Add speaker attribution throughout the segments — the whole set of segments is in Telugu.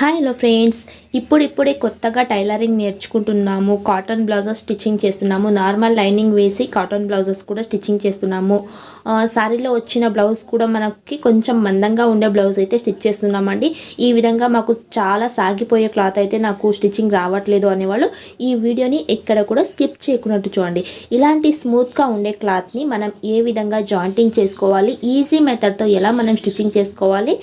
Speaker 1: Hi hello friends. ఇప్పుడిప్పుడే కొత్తగా టైలరింగ్ నేర్చుకుంటున్నాము. కాటన్ బ్లౌజెస్ స్టిచ్చింగ్ చేస్తున్నాము. నార్మల్ లైనింగ్ వేసి కాటన్ బ్లౌజెస్ కూడా స్టిచ్చింగ్ చేస్తున్నాము. శారీలో వచ్చిన బ్లౌజ్ కూడా మనకి కొంచెం మందంగా ఉండే బ్లౌజ్ అయితే స్టిచ్ చేస్తున్నామండి. ఈ విధంగా మాకు చాలా సాగిపోయే క్లాత్ అయితే నాకు స్టిచ్చింగ్ రావట్లేదు అనేవాళ్ళు ఈ వీడియోని ఎక్కడ కూడా స్కిప్ చేయకున్నట్టు చూడండి. ఇలాంటి స్మూత్గా ఉండే క్లాత్ని మనం ఏ విధంగా జాయింటింగ్ చేసుకోవాలి ఈజీ మెథడ్తో ఎలా మనం స్టిచ్చింగ్ చేసుకోవాలి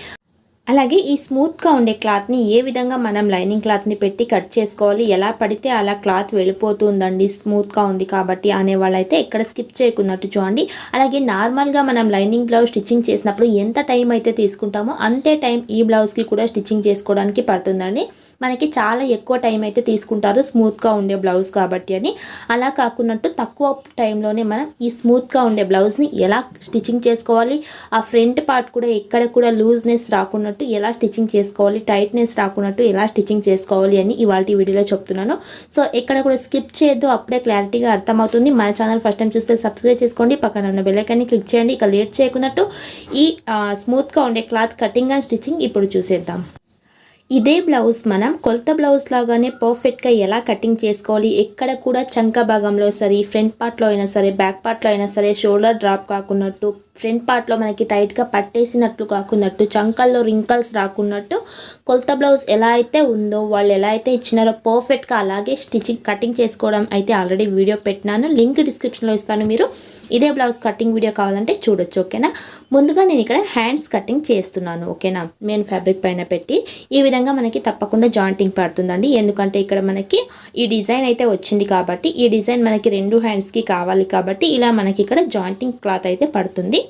Speaker 1: అలాగే ఈ స్మూత్గా ఉండే క్లాత్ని ఏ విధంగా మనం లైనింగ్ క్లాత్ని పెట్టి కట్ చేసుకోవాలి ఎలా పడితే అలా క్లాత్ వెళ్ళిపోతుందండి స్మూత్గా ఉంది కాబట్టి అనే వాళ్ళైతే ఎక్కడ స్కిప్ చేయకున్నట్టు చూడండి. అలాగే నార్మల్గా మనం లైనింగ్ బ్లౌజ్ స్టిచ్చింగ్ చేసినప్పుడు ఎంత టైం అయితే తీసుకుంటామో అంతే టైం ఈ బ్లౌజ్కి కూడా స్టిచ్చింగ్ చేసుకోవడానికి పడుతుందండి. మనకి చాలా ఎక్కువ టైం అయితే తీసుకుంటారు స్మూత్గా ఉండే బ్లౌజ్ కాబట్టి అని. అలా కాకున్నట్టు తక్కువ టైంలోనే మనం ఈ స్మూత్గా ఉండే బ్లౌజ్ని ఎలా స్టిచ్చింగ్ చేసుకోవాలి? ఆ ఫ్రంట్ పార్ట్ కూడా ఎక్కడ కూడా లూజ్నెస్ రాకున్నట్టు ఎలా స్టిచ్చింగ్ చేసుకోవాలి? టైట్నెస్ రాకున్నట్టు ఎలా స్టిచ్చింగ్ చేసుకోవాలి అని ఇవాళ వీడియోలో చెప్తున్నాను. సో ఎక్కడ కూడా స్కిప్ చేయొద్దు. అప్పుడే క్లారిటీగా అర్థమవుతుంది. మన ఛానల్ ఫస్ట్ టైం చూస్తే సబ్స్క్రైబ్ చేసుకోండి. పక్కన ఉన్న బెల్లైకాన్ని క్లిక్ చేయండి. ఇక లేట్ చేయకున్నట్టు ఈ స్మూత్గా ఉండే క్లాత్ కటింగ్ అండ్ స్టిచ్చింగ్ ఇప్పుడు చూసేద్దాం. ఇదే బ్లౌజ్ మనం కొలత బ్లౌజ్ లాగానే పర్ఫెక్ట్గా ఎలా కటింగ్ చేసుకోవాలి ఎక్కడ కూడా చంక భాగంలో సరే ఫ్రంట్ పార్ట్లో అయినా సరే బ్యాక్ పార్ట్లో అయినా సరే షోల్డర్ డ్రాప్ కాకున్నట్టు ఫ్రంట్ పార్ట్లో మనకి టైట్గా పట్టేసినట్లు కాకున్నట్టు చంకల్లో రింకల్స్ రాకున్నట్టు కొలత బ్లౌజ్ ఎలా అయితే ఉందో వాళ్ళు ఎలా అయితే ఇచ్చినారో పర్ఫెక్ట్గా అలాగే స్టిచ్చింగ్ కటింగ్ చేసుకోవడం అయితే ఆల్రెడీ వీడియో పెట్టినాను. లింక్ డిస్క్రిప్షన్లో ఇస్తాను మీరు. ఇదే బ్లౌజ్ కటింగ్ వీడియో కావాలంటే చూడొచ్చు ఓకేనా ముందుగా నేను ఇక్కడ హ్యాండ్స్ కటింగ్ చేస్తున్నాను ఓకేనా మెయిన్ ఫ్యాబ్రిక్ పైన పెట్టి. ఈ విధంగా మనకి తప్పకుండా జాయింటింగ్ పడుతుందండి. ఎందుకంటే ఇక్కడ మనకి ఈ డిజైన్ అయితే వచ్చింది కాబట్టి ఈ డిజైన్ మనకి రెండు హ్యాండ్స్కి కావాలి కాబట్టి ఇలా మనకి ఇక్కడ జాయింటింగ్ క్లాత్ అయితే పడుతుంది.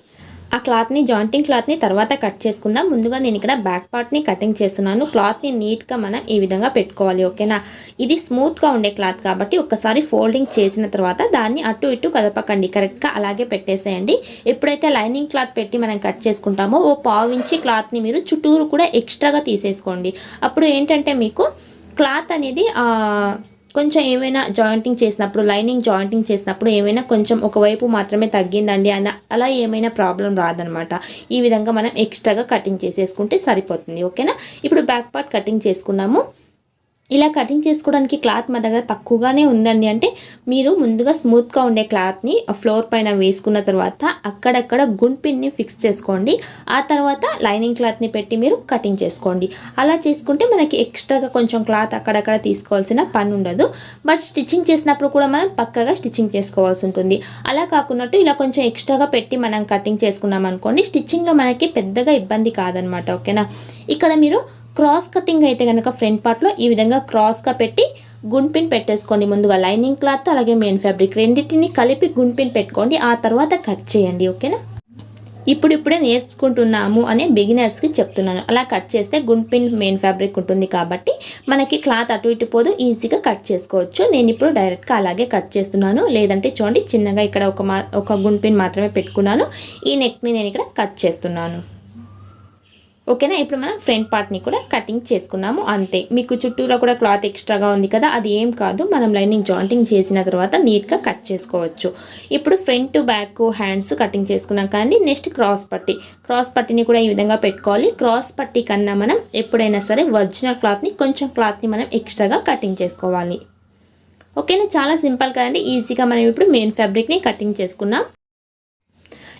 Speaker 1: ఆ క్లాత్ని జాయింటింగ్ క్లాత్ని తర్వాత కట్ చేసుకుందాం. ముందుగా నేను ఇక్కడ బ్యాక్ పార్ట్ని కటింగ్ చేస్తున్నాను. క్లాత్ని నీట్గా మనం ఈ విధంగా పెట్టుకోవాలి ఓకేనా? ఇది స్మూత్గా ఉండే క్లాత్ కాబట్టి ఒక్కసారి ఫోల్డింగ్ చేసిన తర్వాత దాన్ని అటు ఇటు కదపకండి. కరెక్ట్గా అలాగే పెట్టేసేయండి. ఎప్పుడైతే లైనింగ్ క్లాత్ పెట్టి మనం కట్ చేసుకుంటామో ఓ పావించి క్లాత్ని మీరు చుట్టూరు కూడా ఎక్స్ట్రాగా తీసేసుకోండి. అప్పుడు ఏంటంటే మీకు క్లాత్ అనేది కొంచెం ఏమైనా జాయింటింగ్ చేసినప్పుడు లైనింగ్ జాయింటింగ్ చేసినప్పుడు ఏమైనా కొంచెం ఒకవైపు మాత్రమే తగ్గిందండి అన్న అలా ఏమైనా ప్రాబ్లం రాదనమాట. ఈ విధంగా మనం ఎక్స్ట్రాగా కటింగ్ చేసేసుకుంటే సరిపోతుంది. ఓకేనా? ఇప్పుడు బ్యాక్ పార్ట్ కటింగ్ చేసుకున్నాము. ఇలా కటింగ్ చేసుకోవడానికి క్లాత్ మా దగ్గర తక్కువగానే ఉందండి. అంటే మీరు ముందుగా స్మూత్గా ఉండే క్లాత్ని ఫ్లోర్ పైన వేసుకున్న తర్వాత అక్కడక్కడ గుండ్పిన్ని ఫిక్స్ చేసుకోండి. ఆ తర్వాత లైనింగ్ క్లాత్ని పెట్టి మీరు కటింగ్ చేసుకోండి. అలా చేసుకుంటే మనకి ఎక్స్ట్రాగా కొంచెం క్లాత్ అక్కడక్కడ తీసుకోవాల్సిన పని ఉండదు. బట్ స్టిచ్చింగ్ చేసినప్పుడు కూడా మనం పక్కగా స్టిచ్చింగ్ చేసుకోవాల్సి ఉంటుంది. అలా కాకున్నట్టు ఇలా కొంచెం ఎక్స్ట్రాగా పెట్టి మనం కటింగ్ చేసుకున్నాం అనుకోండి స్టిచ్చింగ్లో మనకి పెద్దగా ఇబ్బంది కాదనమాట. ఓకేనా? ఇక్కడ మీరు క్రాస్ కటింగ్ అయితే కనుక ఫ్రంట్ పార్ట్లో ఈ విధంగా క్రాస్గా పెట్టి గుండ్పిన్ పెట్టేసుకోండి. ముందుగా లైనింగ్ క్లాత్ అలాగే మెయిన్ ఫ్యాబ్రిక్ రెండింటిని కలిపి గుండ్పిన్ పెట్టుకోండి. ఆ తర్వాత కట్ చేయండి. ఓకేనా ఇప్పుడు ఇప్పుడే నేర్చుకుంటున్నాము అనే బిగినర్స్కి చెప్తున్నాను. అలా కట్ చేస్తే గుండ్పిన్ మెయిన్ ఫ్యాబ్రిక్ ఉంటుంది కాబట్టి మనకి క్లాత్ అటు ఇటు పోదు ఈజీగా కట్ చేసుకోవచ్చు. నేను ఇప్పుడు డైరెక్ట్గా అలాగే కట్ చేస్తున్నాను. లేదంటే చూడండి చిన్నగా ఇక్కడ ఒక మా ఒక గుండ్పిన్ మాత్రమే పెట్టుకున్నాను. ఈ నెక్ని నేను ఇక్కడ కట్ చేస్తున్నాను. ఓకేనా? ఇప్పుడు మనం ఫ్రంట్ పార్ట్ని కూడా కటింగ్ చేసుకున్నాము అంతే. మీకు చుట్టూరా కూడా క్లాత్ ఎక్స్ట్రాగా ఉంది కదా అది ఏం కాదు. మనం లైనింగ్ జాయింటింగ్ చేసిన తర్వాత నీట్గా కట్ చేసుకోవచ్చు. ఇప్పుడు ఫ్రంట్ బ్యాక్ హ్యాండ్స్ కటింగ్ చేసుకున్నాం కానీ నెక్స్ట్ క్రాస్ పట్టి. క్రాస్ పట్టిని కూడా ఈ విధంగా పెట్టుకోవాలి. క్రాస్ పట్టి కన్నా మనం ఎప్పుడైనా సరే ఒరిజినల్ క్లాత్ని కొంచెం క్లాత్ని మనం ఎక్స్ట్రాగా కటింగ్ చేసుకోవాలి. ఓకేనా? చాలా సింపుల్ కదండి. ఈజీగా మనం ఇప్పుడు మెయిన్ ఫ్యాబ్రిక్ని కటింగ్ చేసుకున్నాం.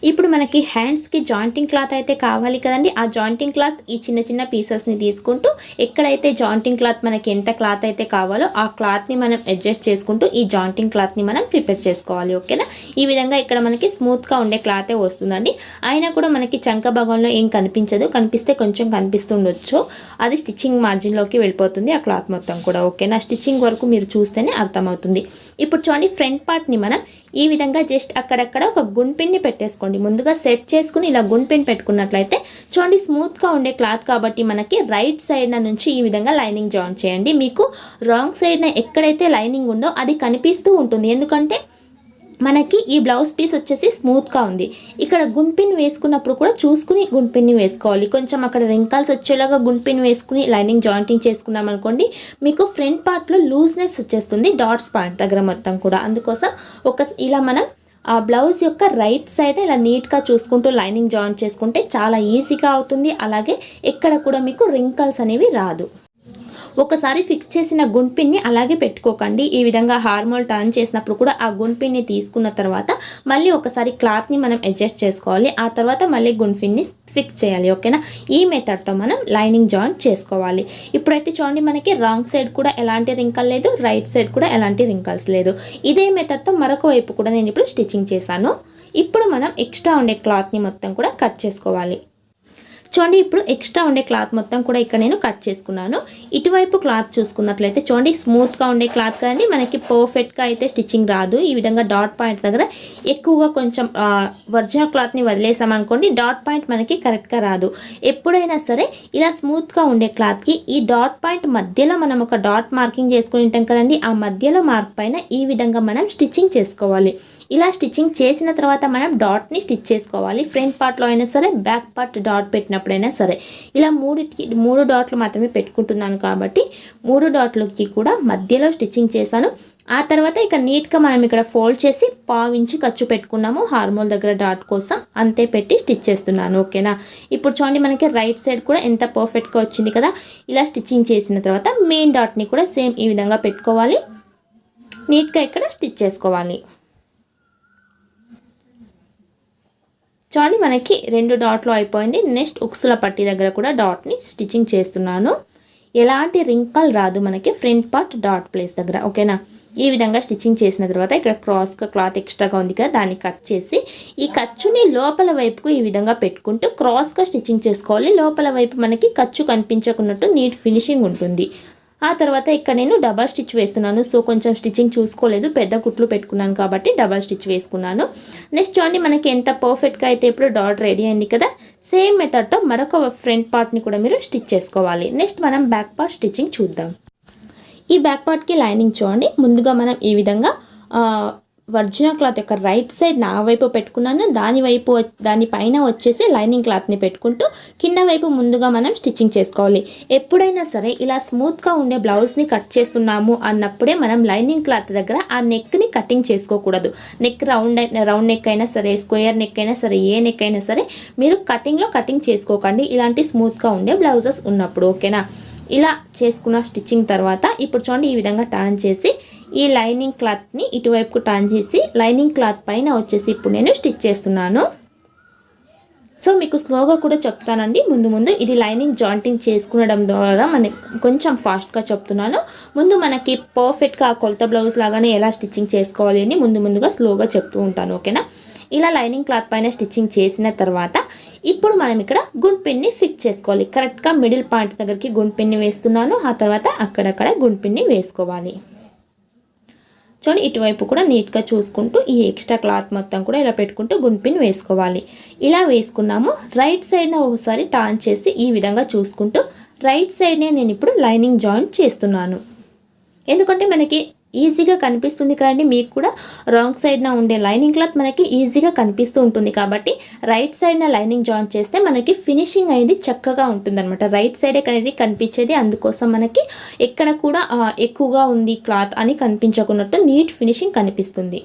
Speaker 1: ఇప్పుడు మనకి హ్యాండ్స్కి జాయింటింగ్ క్లాత్ అయితే కావాలి కదండి. ఆ జాయింటింగ్ క్లాత్ ఈ చిన్న చిన్న పీసెస్ని తీసుకుంటూ ఎక్కడైతే జాయింటింగ్ క్లాత్ మనకి ఎంత క్లాత్ అయితే కావాలో ఆ క్లాత్ని మనం అడ్జస్ట్ చేసుకుంటూ ఈ జాయింటింగ్ క్లాత్ని మనం ప్రిపేర్ చేసుకోవాలి. ఓకేనా? ఈ విధంగా ఇక్కడ మనకి స్మూత్గా ఉండే క్లాతే వస్తుందండి. అయినా కూడా మనకి చంక భాగంలో ఏం కనిపించదు. కనిపిస్తే కొంచెం కనిపిస్తుండొచ్చు. అది స్టిచ్చింగ్ మార్జిన్లోకి వెళ్ళిపోతుంది ఆ క్లాత్ మొత్తం కూడా. ఓకేనా? స్టిచ్చింగ్ వరకు మీరు చూస్తేనే అర్థమవుతుంది. ఇప్పుడు చూడండి ఫ్రంట్ పార్ట్ని మనం ఈ విధంగా జస్ట్ అక్కడక్కడ ఒక గుండ్పిన్ని పెట్టేసుకోండి. ముందుగా సెట్ చేసుకుని ఇలా గుండ్పిన్ పెట్టుకున్నట్లయితే చూడండి స్మూత్గా ఉండే క్లాత్ కాబట్టి మనకి రైట్ సైడ్న నుంచి ఈ విధంగా లైనింగ్ జాయిన్ చేయండి. మీకు రాంగ్ సైడ్న ఎక్కడైతే లైనింగ్ ఉందో అది కనిపిస్తూ ఉంటుంది. ఎందుకంటే మనకి ఈ బ్లౌజ్ పీస్ వచ్చేసి స్మూత్గా ఉంది. ఇక్కడ గుండ్పిన్ వేసుకున్నప్పుడు కూడా చూసుకుని గుండ్పిన్ని వేసుకోవాలి. కొంచెం అక్కడ రింకల్స్ వచ్చేలాగా గుండ్పిన్ వేసుకుని లైనింగ్ జాయింటింగ్ చేసుకున్నాం అనుకోండి మీకు ఫ్రంట్ పార్ట్లో లూజ్నెస్ వచ్చేస్తుంది డాట్స్ పాయింట్ దగ్గర మొత్తం కూడా. అందుకోసం ఒక ఇలా మనం ఆ బ్లౌజ్ యొక్క రైట్ సైడ్ ఇలా నీట్గా చూసుకుంటూ లైనింగ్ జాయిన్ చేసుకుంటే చాలా ఈజీగా అవుతుంది. అలాగే ఎక్కడ కూడా మీకు రింకల్స్ అనేవి రాదు. ఒకసారి ఫిక్స్ చేసిన గుండ్పిన్ని అలాగే పెట్టుకోకండి. ఈ విధంగా హార్మోల్ టర్న్ చేసినప్పుడు కూడా ఆ గుండ్పిన్ని తీసుకున్న తర్వాత మళ్ళీ ఒకసారి క్లాత్ని మనం అడ్జస్ట్ చేసుకోవాలి. ఆ తర్వాత మళ్ళీ గుండ్పిన్ని ఫిక్స్ చేయాలి. ఓకేనా? ఈ మెథడ్తో మనం లైనింగ్ జాయింట్ చేసుకోవాలి. ఇప్పుడైతే చూడండి మనకి రాంగ్ సైడ్ కూడా ఎలాంటి రింకల్ లేదు రైట్ సైడ్ కూడా ఎలాంటి రింకల్స్ లేదు. ఇదే మెథడ్తో మరొక వైపు కూడా నేను ఇప్పుడు స్టిచ్చింగ్ చేశాను. ఇప్పుడు మనం ఎక్స్ట్రా ఉండే క్లాత్ని మొత్తం కూడా కట్ చేసుకోవాలి. చూడండి ఇప్పుడు ఎక్స్ట్రా ఉండే క్లాత్ మొత్తం కూడా ఇక్కడ నేను కట్ చేసుకున్నాను. ఇటువైపు క్లాత్ చూసుకున్నట్లయితే చూడండి స్మూత్గా ఉండే క్లాత్ కానీ మనకి పర్ఫెక్ట్గా అయితే స్టిచ్చింగ్ రాదు. ఈ విధంగా డాట్ పాయింట్ దగ్గర ఎక్కువగా కొంచెం ఒరిజినల్ క్లాత్ని వదిలేసామనుకోండి డాట్ పాయింట్ మనకి కరెక్ట్గా రాదు. ఎప్పుడైనా సరే ఇలా స్మూత్గా ఉండే క్లాత్కి ఈ డాట్ పాయింట్ మధ్యలో మనం ఒక డాట్ మార్కింగ్ చేసుకుని ఉంటాం కదండి. ఆ మధ్యలో మార్క్ పైన ఈ విధంగా మనం స్టిచ్చింగ్ చేసుకోవాలి. ఇలా స్టిచ్చింగ్ చేసిన తర్వాత మనం డాట్ని స్టిచ్ చేసుకోవాలి. ఫ్రంట్ పార్ట్లో అయినా సరే బ్యాక్ పార్ట్ డాట్ పెట్టినప్పుడైనా సరే. ఇలా మూడికి మూడు డాట్లు మాత్రమే పెట్టుకుంటున్నాను కాబట్టి మూడు డాట్లకి కూడా మధ్యలో స్టిచ్చింగ్ చేశాను. ఆ తర్వాత ఇక నీట్గా మనం ఇక్కడ ఫోల్డ్ చేసి పావించి ఖర్చు పెట్టుకున్నాము. హార్మోల్ దగ్గర డాట్ కోసం అంతే పెట్టి స్టిచ్ చేస్తున్నాను. ఓకేనా ఇప్పుడు చూడండి మనకి రైట్ సైడ్ కూడా ఎంత పర్ఫెక్ట్గా వచ్చింది కదా? ఇలా స్టిచ్చింగ్ చేసిన తర్వాత మెయిన్ డాట్ని కూడా సేమ్ ఈ విధంగా పెట్టుకోవాలి. నీట్గా ఇక్కడ స్టిచ్ చేసుకోవాలి. చూడండి మనకి రెండు డాట్లు అయిపోయింది. నెక్స్ట్ ఉక్సుల పట్టి దగ్గర కూడా డాట్ని స్టిచ్చింగ్ చేస్తున్నాను. ఎలాంటి రింకల్ రాదు మనకి. ఫ్రంట్ పార్ట్ డాట్ ప్లేస్ దగ్గర ఓకేనా ఈ విధంగా స్టిచ్చింగ్ చేసిన తర్వాత ఇక్కడ క్రాస్ క్లాత్ ఎక్స్ట్రాగా ఉంది కదా దాన్ని కట్ చేసి ఈ ఖర్చుని లోపల వైపుకు ఈ విధంగా పెట్టుకుంటూ క్రాస్గా స్టిచ్చింగ్ చేసుకోవాలి. లోపల వైపు మనకి ఖర్చు కనిపించకున్నట్టు నీట్ ఫినిషింగ్ ఉంటుంది. ఆ తర్వాత ఇక్కడ నేను డబల్ స్టిచ్ వేస్తున్నాను. సో కొంచెం స్టిచ్చింగ్ చూసుకోలేదు. పెద్ద కుట్లు పెట్టుకున్నాను కాబట్టి డబల్ స్టిచ్ వేసుకున్నాను. నెక్స్ట్ చూడండి మనకి ఎంత పర్ఫెక్ట్గా అయితే ఇప్పుడు డాట్ రెడీ అయింది కదా? సేమ్ మెథడ్తో మరొక ఫ్రంట్ పార్ట్ని కూడా మీరు స్టిచ్ చేసుకోవాలి. నెక్స్ట్ మనం బ్యాక్ పార్ట్ స్టిచ్చింగ్ చూద్దాం. ఈ బ్యాక్ పార్ట్కి లైనింగ్ చూడండి. ముందుగా మనం ఈ విధంగా ఒరిజినల్ క్లాత్ యొక్క రైట్ సైడ్ నా వైపు పెట్టుకున్నాను. దాని వైపు దానిపైన వచ్చేసి లైనింగ్ క్లాత్ని పెట్టుకుంటూ కింద వైపు ముందుగా మనం స్టిచ్చింగ్ చేసుకోవాలి. ఎప్పుడైనా సరే ఇలా స్మూత్గా ఉండే బ్లౌజ్ని కట్ చేస్తున్నాము అన్నప్పుడే మనం లైనింగ్ క్లాత్ దగ్గర ఆ నెక్ని కటింగ్ చేసుకోకూడదు. నెక్ రౌండ్ రౌండ్ నెక్ అయినా సరే స్క్వేర్ నెక్ అయినా సరే ఏ నెక్ అయినా సరే మీరు కటింగ్లో కటింగ్ చేసుకోకండి. ఇలాంటి స్మూత్గా ఉండే బ్లౌజెస్ ఉన్నప్పుడు ఓకేనా? ఇలా చేసుకున్న స్టిచ్చింగ్ తర్వాత ఇప్పుడు చూడండి ఈ విధంగా టర్న్ చేసి ఈ లైనింగ్ క్లాత్ని ఇటువైపుకు టర్న్ చేసి లైనింగ్ క్లాత్ పైన వచ్చేసి ఇప్పుడు నేను స్టిచ్ చేస్తున్నాను. సో మీకు స్లోగా కూడా చెప్తానండి. ముందు ముందు ఇది లైనింగ్ జాయింటింగ్ చేసుకునడం ద్వారా మన కొంచెం ఫాస్ట్గా చెప్తున్నాను. ముందు మనకి పర్ఫెక్ట్గా కొలత బ్లౌజ్ లాగానే ఎలా స్టిచ్చింగ్ చేసుకోవాలి అని ముందు ముందుగా స్లోగా చెప్తూ ఉంటాను ఓకేనా? ఇలా లైనింగ్ క్లాత్ పైన స్టిచ్చింగ్ చేసిన తర్వాత ఇప్పుడు మనం ఇక్కడ గుండ్ పిన్ని ఫిక్స్ చేసుకోవాలి. కరెక్ట్గా మిడిల్ పాయింట్ దగ్గరికి గుండ్ పిన్ని వేస్తున్నాను. ఆ తర్వాత అక్కడక్కడ గుండ్ పిన్ని వేసుకోవాలి. చూడండి ఇటువైపు కూడా నీట్గా చూసుకుంటూ ఈ ఎక్స్ట్రా క్లాత్ మొత్తం కూడా ఇలా పెట్టుకుంటూ గుండ్పిన్ వేసుకోవాలి. ఇలా వేసుకున్నాము. రైట్ సైడ్న ఒకసారి టాన్ చేసి ఈ విధంగా చూసుకుంటూ రైట్ సైడ్నే నేను ఇప్పుడు లైనింగ్ జాయింట్ చేస్తున్నాను. ఎందుకంటే మనకి ఈజీగా కనిపిస్తుంది కానీ మీకు కూడా రాంగ్ సైడ్న ఉండే లైనింగ్ క్లాత్ మనకి ఈజీగా కనిపిస్తూ ఉంటుంది కాబట్టి రైట్ సైడ్న లైనింగ్ జాయింట్ చేస్తే మనకి ఫినిషింగ్ అనేది చక్కగా ఉంటుంది అనమాట రైట్ సైడే అనేది కనిపించేది అందుకోసం మనకి ఎక్కడ కూడా ఎక్కువగా ఉంది క్లాత్ అని కనిపించకున్నట్టు నీట్ ఫినిషింగ్ కనిపిస్తుంది.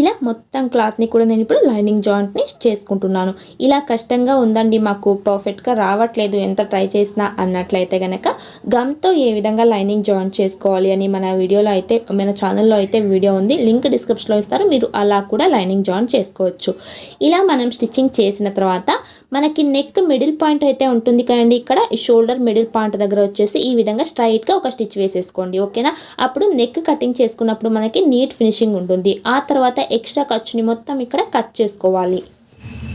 Speaker 1: ఇలా మొత్తం క్లాత్ని కూడా నేను ఇప్పుడు లైనింగ్ జాయింట్ని చేసుకుంటున్నాను. ఇలా కష్టంగా ఉందండి మాకు పర్ఫెక్ట్గా రావట్లేదు ఎంత ట్రై చేసినా అన్నట్లయితే కనుక గమ్తో ఏ విధంగా లైనింగ్ జాయింట్ చేసుకోవాలి అని మన వీడియోలో అయితే మన ఛానల్లో అయితే వీడియో ఉంది. లింక్ డిస్క్రిప్షన్లో ఇస్తారు మీరు అలా కూడా లైనింగ్ జాయింట్ చేసుకోవచ్చు. ఇలా మనం స్టిచ్చింగ్ చేసిన తర్వాత మనకి నెక్ మిడిల్ పాయింట్ అయితే ఉంటుంది కదండి ఇక్కడ షోల్డర్ మిడిల్ పాయింట్ దగ్గర వచ్చేసి ఈ విధంగా స్ట్రైట్గా ఒక స్టిచ్ వేసేసుకోండి ఓకేనా? అప్పుడు నెక్ కటింగ్ చేసుకున్నప్పుడు మనకి నీట్ ఫినిషింగ్ ఉంటుంది. ఆ తర్వాత ఎక్స్ట్రా ఖర్చుని మొత్తం ఇక్కడ కట్ చేసుకోవాలి.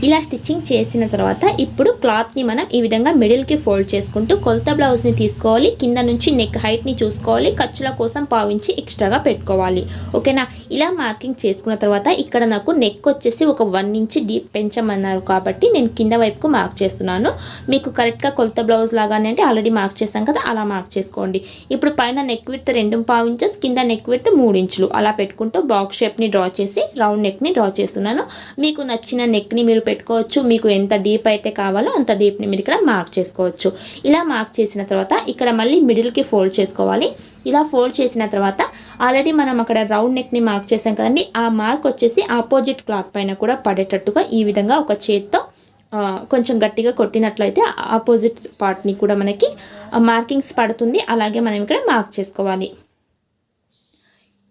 Speaker 1: ఇలా స్టిచ్చింగ్ చేసిన తర్వాత ఇప్పుడు క్లాత్ని మనం ఈ విధంగా మిడిల్కి ఫోల్డ్ చేసుకుంటూ కొలత బ్లౌజ్ని తీసుకోవాలి. కింద నుంచి నెక్ హైట్ని చూసుకోవాలి. ఖర్చుల కోసం పావించి ఎక్స్ట్రాగా పెట్టుకోవాలి. ఓకేనా? ఇలా మార్కింగ్ చేసుకున్న తర్వాత ఇక్కడ నాకు నెక్ వచ్చేసి ఒక వన్ ఇంచ్ డీప్ పెంచమన్నారు కాబట్టి నేను కింద వైపుకు మార్క్ చేస్తున్నాను. మీకు కరెక్ట్గా కొలత బ్లౌజ్ లాగానే అంటే ఆల్రెడీ మార్క్ చేశాం కదా అలా మార్క్ చేసుకోండి. ఇప్పుడు పైన నెక్ విత్ రెండు పావు ఇంచెస్ కింద నెక్ విత్ మూడు ఇంచులు. అలా పెట్టుకుంటూ బాక్స్ షేప్ని డ్రా చేసి రౌండ్ నెక్ని డ్రా చేస్తున్నాను. మీకు నచ్చిన నెక్ని మీరు పెట్టుకోవచ్చు. మీకు ఎంత డీప్ అయితే కావాలో అంత డీప్ని మీరు ఇక్కడ మార్క్ చేసుకోవచ్చు. ఇలా మార్క్ చేసిన తర్వాత ఇక్కడ మళ్ళీ మిడిల్కి ఫోల్డ్ చేసుకోవాలి. ఇలా ఫోల్డ్ చేసిన తర్వాత ఆల్రెడీ మనం అక్కడ రౌండ్ నెక్ని మార్క్ చేసాం కదండి. ఆ మార్క్ వచ్చేసి ఆపోజిట్ క్లాత్ పైన కూడా పడేటట్టుగా ఈ విధంగా ఒక చేత్తో కొంచెం గట్టిగా కొట్టినట్లయితే ఆపోజిట్ పార్ట్ని కూడా మనకి మార్కింగ్స్ పడుతుంది. అలాగే మనం ఇక్కడ మార్క్ చేసుకోవాలి.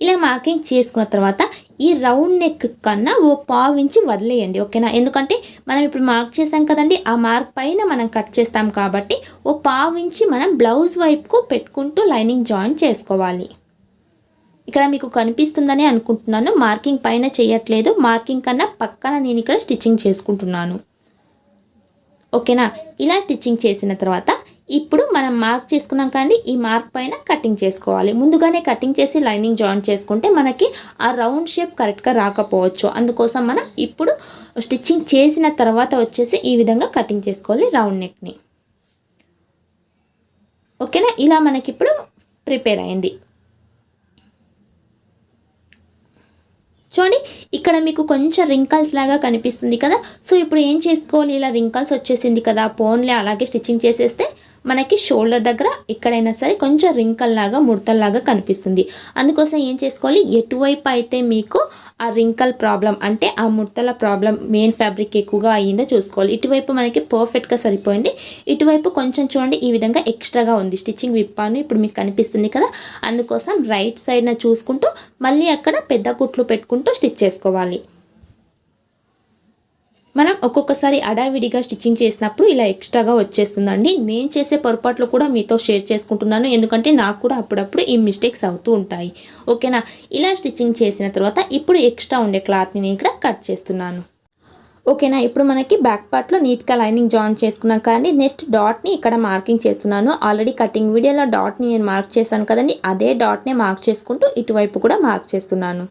Speaker 1: ఇలా మార్కింగ్ చేసుకున్న తర్వాత ఈ రౌండ్ నెక్ కన్నా ఓ పావు ఇంచి వదిలేయండి ఓకేనా ఎందుకంటే మనం ఇప్పుడు మార్క్ చేసాం కదండి ఆ మార్క్ పైన మనం కట్ చేస్తాం కాబట్టి ఓ పావు ఇంచి మనం బ్లౌజ్ వైపుకు పెట్టుకుంటూ లైనింగ్ జాయిన్ చేసుకోవాలి. ఇక్కడ మీకు కనిపిస్తుందని అనుకుంటున్నాను మార్కింగ్ పైన చేయట్లేదు మార్కింగ్ కన్నా పక్కన నేను ఇక్కడ స్టిచ్చింగ్ చేసుకుంటున్నాను. ఓకేనా ఇలా స్టిచ్చింగ్ చేసిన తర్వాత ఇప్పుడు మనం మార్క్ చేసుకున్నాం కానీ ఈ మార్క్ పైన కటింగ్ చేసుకోవాలి. ముందుగానే కటింగ్ చేసి లైనింగ్ జాయిన్ చేసుకుంటే మనకి ఆ రౌండ్ షేప్ కరెక్ట్గా రాకపోవచ్చు. అందుకోసం మనం ఇప్పుడు స్టిచ్చింగ్ చేసిన తర్వాత వచ్చేసి ఈ విధంగా కటింగ్ చేసుకోవాలి రౌండ్ నెక్ని ఓకేనా ఇలా మనకి ఇప్పుడు ప్రిపేర్ అయింది. చూడండి ఇక్కడ మీకు కొంచెం రింకల్స్ లాగా కనిపిస్తుంది కదా? సో ఇప్పుడు ఏం చేసుకోవాలి? ఇలా రింకల్స్ వచ్చేసింది కదా పోన్లే అలాగే స్టిచ్చింగ్ చేసేస్తే మనకి షోల్డర్ దగ్గర ఎక్కడైనా సరే కొంచెం రింకల్ లాగా ముడతల్లాగా కనిపిస్తుంది. అందుకోసం ఏం చేసుకోవాలి? ఎటువైపు అయితే మీకు ఆ రింకల్ ప్రాబ్లం అంటే ఆ ముడతల ప్రాబ్లం మెయిన్ ఫ్యాబ్రిక్ ఎక్కువగా అయ్యిందో చూసుకోవాలి. ఇటువైపు మనకి పర్ఫెక్ట్గా సరిపోయింది. ఇటువైపు కొంచెం చూడండి ఈ విధంగా ఎక్స్ట్రాగా ఉంది. స్టిచ్చింగ్ విప్పాను ఇప్పుడు మీకు కనిపిస్తుంది కదా. అందుకోసం రైట్ సైడ్న చూసుకుంటూ మళ్ళీ అక్కడ పెద్ద కుట్లు పెట్టుకుంటూ స్టిచ్ చేసుకోవాలి. మనం ఒక్కొక్కసారి అడావిడిగా స్టిచ్చింగ్ చేసినప్పుడు ఇలా ఎక్స్ట్రాగా వచ్చేస్తుందండి. నేను చేసే పొరపాట్లు కూడా మీతో షేర్ చేసుకుంటున్నాను. ఎందుకంటే నాకు కూడా అప్పుడప్పుడు ఈ మిస్టేక్స్ అవుతూ ఉంటాయి. ఓకేనా? ఇలా స్టిచ్చింగ్ చేసిన తర్వాత ఇప్పుడు ఎక్స్ట్రా ఉండే క్లాత్ని నేను ఇక్కడ కట్ చేస్తున్నాను. ఓకేనా? ఇప్పుడు మనకి బ్యాక్ పార్ట్లో నీట్గా లైనింగ్ జాయిన్ చేసుకున్నాం కానీ నెక్స్ట్ డాట్ని ఇక్కడ మార్కింగ్ చేస్తున్నాను. ఆల్రెడీ కటింగ్ వీడియోలో డాట్ని నేను మార్క్ చేశాను కదండి. అదే డాట్నే మార్క్ చేసుకుంటూ ఇటువైపు కూడా మార్క్ చేస్తున్నాను.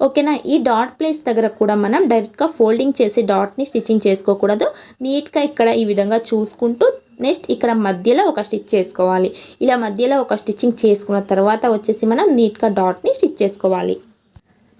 Speaker 1: ఓకేనా? ఈ డాట్ ప్లేస్ దగ్గర కూడా మనం డైరెక్ట్గా ఫోల్డింగ్ చేసి డాట్ని స్టిచ్చింగ్ చేసుకోకూడదు. నీట్గా ఇక్కడ ఈ విధంగా చూసుకుంటూ నెక్స్ట్ ఇక్కడ మధ్యలో ఒక స్టిచ్ చేసుకోవాలి. ఇలా మధ్యలో ఒక స్టిచ్చింగ్ చేసుకున్న తర్వాత వచ్చేసి మనం నీట్గా డాట్ని స్టిచ్ చేసుకోవాలి.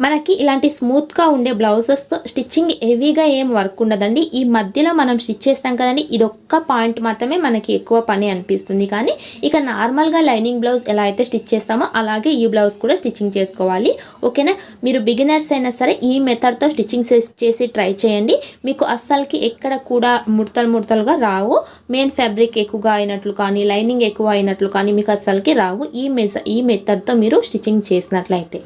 Speaker 1: మనకి ఇలాంటి స్మూత్గా ఉండే బ్లౌజెస్తో స్టిచ్చింగ్ హెవీగా ఏం వర్క్ ఉండదండి. ఈ మధ్యలో మనం స్టిచ్ చేస్తాం కదండి ఇదొక్క పాయింట్ మాత్రమే మనకి ఎక్కువ పని అనిపిస్తుంది. కానీ ఇక నార్మల్గా లైనింగ్ బ్లౌజ్ ఎలా అయితే స్టిచ్ చేస్తామో అలాగే ఈ బ్లౌజ్ కూడా స్టిచ్చింగ్ చేసుకోవాలి. ఓకేనా? మీరు బిగినర్స్ అయినా సరే ఈ మెథడ్తో స్టిచ్చింగ్ చేసి ట్రై చేయండి. మీకు అస్సలకి ఎక్కడ కూడా ముడతలు ముడతలుగా రావు. మెయిన్ ఫ్యాబ్రిక్ ఎక్కువగా అయినట్లు కానీ లైనింగ్ ఎక్కువ అయినట్లు కానీ మీకు అస్సలకి రావు. ఈ మెజ ఈ మెథడ్తో మీరు స్టిచ్చింగ్ చేసినట్లయితే.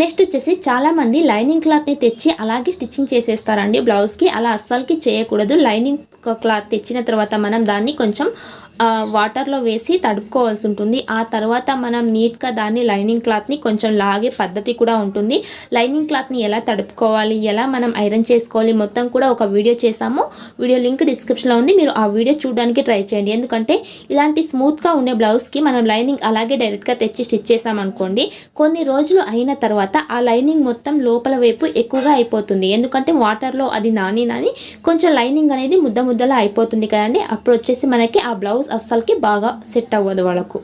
Speaker 1: నెక్స్ట్ వచ్చేసి చాలామంది లైనింగ్ క్లాత్ని తెచ్చి అలాగే స్టిచ్చింగ్ చేసేస్తారండి బ్లౌజ్కి అలా అస్సలకి చేయకూడదు. లైనింగ్ క్లాత్ తెచ్చిన తర్వాత మనం దాన్ని కొంచెం వాటర్లో వేసి తడుపుకోవాల్సి ఉంటుంది. ఆ తర్వాత మనం నీట్గా దాన్ని లైనింగ్ క్లాత్ని కొంచెం లాగే పద్ధతి కూడా ఉంటుంది. లైనింగ్ క్లాత్ని ఎలా తడుపుకోవాలి ఎలా మనం ఐరన్ చేసుకోవాలి మొత్తం కూడా ఒక వీడియో చేసాము వీడియో లింక్ డిస్క్రిప్షన్లో ఉంది. మీరు ఆ వీడియో చూడడానికి ట్రై చేయండి. ఎందుకంటే ఇలాంటి స్మూత్గా ఉండే బ్లౌజ్కి మనం లైనింగ్ అలాగే డైరెక్ట్గా తెచ్చి స్టిచ్ చేసామనుకోండి కొన్ని రోజులు అయిన తర్వాత ఆ లైనింగ్ మొత్తం లోపల వైపు ఎక్కువగా అయిపోతుంది. ఎందుకంటే వాటర్లో అది నాని నాని కొంచెం లైనింగ్ అనేది ముద్ద ముద్దలా అయిపోతుంది కదండి. అప్పుడు వచ్చేసి మనకి ఆ బ్లౌజ్ అస్సలకి బాగా సెట్ అవ్వదు వాళ్ళకు.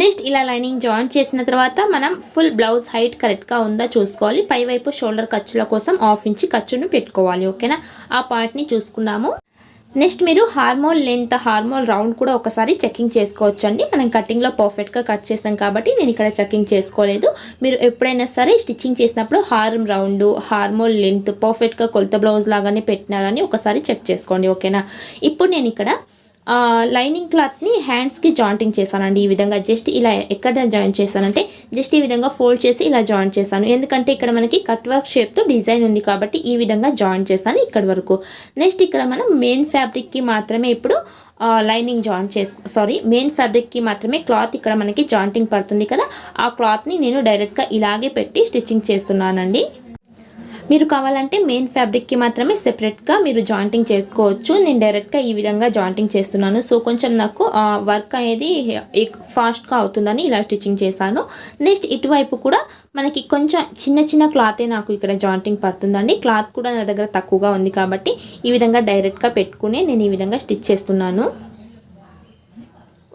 Speaker 1: నెక్స్ట్ ఇలా లైనింగ్ జాయిన్ చేసిన తర్వాత మనం ఫుల్ బ్లౌజ్ హైట్ కరెక్ట్గా ఉందా చూసుకోవాలి. పైవైపు షోల్డర్ ఖర్చుల కోసం హాఫ్ ఇంచి ఖర్చును పెట్టుకోవాలి. ఓకేనా? ఆ పార్ట్ని చూసుకున్నాము నెక్స్ట్ మీరు హార్మోల్ లెంత్ హార్మోన్ రౌండ్ కూడా ఒకసారి చెకింగ్ చేసుకోవచ్చు అండి మనం కటింగ్లో పర్ఫెక్ట్గా కట్ చేసాం కాబట్టి నేను ఇక్కడ చెకింగ్ చేసుకోలేదు. మీరు ఎప్పుడైనా సరే స్టిచ్చింగ్ చేసినప్పుడు హార్మ్ రౌండ్ హార్మోన్ లెంత్ పర్ఫెక్ట్గా కొలత బ్లౌజ్ లాగానే పెట్టినారని ఒకసారి చెక్ చేసుకోండి. ఓకేనా? ఇప్పుడు నేను ఇక్కడ లైనింగ్ క్లాత్ని హ్యాండ్స్కి జాయింటింగ్ చేశానండి. ఈ విధంగా జస్ట్ ఇలా ఎక్కడ జాయిన్ చేశానంటే జస్ట్ ఈ విధంగా ఫోల్డ్ చేసి ఇలా జాయిన్ చేశాను. ఎందుకంటే ఇక్కడ మనకి కట్ వర్క్ షేప్తో డిజైన్ ఉంది కాబట్టి ఈ విధంగా జాయిన్ చేశాను ఇక్కడ వరకు. నెక్స్ట్ ఇక్కడ మనం మెయిన్ ఫ్యాబ్రిక్కి మాత్రమే ఇప్పుడు లైనింగ్ జాయిన్ చేసు సారీ మెయిన్ ఫ్యాబ్రిక్కి మాత్రమే క్లాత్ ఇక్కడ మనకి జాయింటింగ్ పడుతుంది కదా. ఆ క్లాత్ని నేను డైరెక్ట్గా ఇలాగే పెట్టి స్టిచ్చింగ్ చేస్తున్నానండి. మీరు కావాలంటే మెయిన్ ఫ్యాబ్రిక్కి మాత్రమే సెపరేట్గా మీరు జాయింటింగ్ చేసుకోవచ్చు. నేను డైరెక్ట్గా ఈ విధంగా జాయింటింగ్ చేస్తున్నాను. సో కొంచెం నాకు వర్క్ అనేది ఫాస్ట్గా అవుతుందని ఇలా స్టిచ్చింగ్ చేశాను. నెక్స్ట్ ఇటువైపు కూడా మనకి కొంచెం చిన్న చిన్న క్లాతే నాకు ఇక్కడ జాయింటింగ్ పడుతుందండి. క్లాత్ కూడా నా దగ్గర తక్కువగా ఉంది కాబట్టి ఈ విధంగా డైరెక్ట్గా పెట్టుకుని నేను ఈ విధంగా స్టిచ్ చేస్తున్నాను.